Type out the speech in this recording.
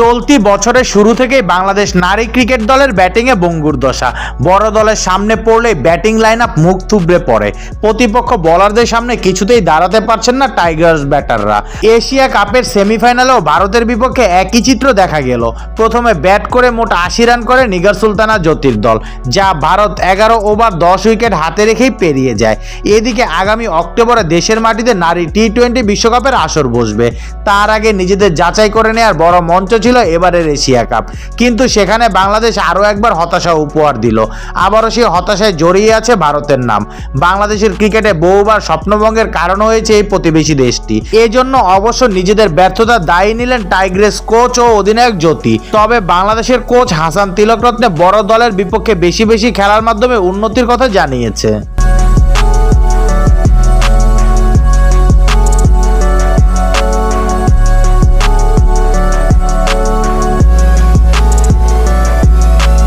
চলতি বছরের শুরু থেকেই বাংলাদেশ নারী ক্রিকেট দলের ব্যাটিংয়ে বঙ্গুর দশা। বড় দলের সামনে পড়লে ব্যাটিং লাইন আপ মুখ থুবড়ে পড়ে। প্রতিপক্ষ বলারদের সামনে কিছুতেই দাঁড়াতে পারছেন না টাইগার্স ব্যাটাররা এশিয়া কাপের সেমিফাইনালেও ভারতের বিপক্ষে একই চিত্র দেখা গেল। প্রথমে ব্যাট করে মোট আশি রান করে নিগার সুলতানা জ্যোতির দল, যা ভারত এগারো ওভার দশ উইকেট হাতে রেখেই পেরিয়ে যায়। এদিকে আগামী অক্টোবরে দেশের মাটিতে নারী টি টোয়েন্টি বিশ্বকাপের আসর বসবে। তার আগে নিজেদের যাচাই করে নেওয়ার বড় মঞ্চ ছিল এবারের এশিয়া কাপ। কিন্তু সেখানে বাংলাদেশ আরও একবার হতাশা উপহার দিল। আবারও সেই হতাশায় জড়িয়ে আছে ভারতের নাম। বাংলাদেশের ক্রিকেটে বহুবার স্বপ্নভঙ্গের কারণ হয়েছে এই প্রতিবেশী দেশটি। এজন্য অবশ্য নিজেদের ব্যর্থতা দায়ী নিলেন টাইগ্রেস কোচ ও অধিনায়ক জ্যোতি। তবে বাংলাদেশের কোচ হাসান তিলকরত্নে বড় দলের বিপক্ষে বেশি বেশি খেলার মাধ্যমে উন্নতির কথা জানিয়েছে।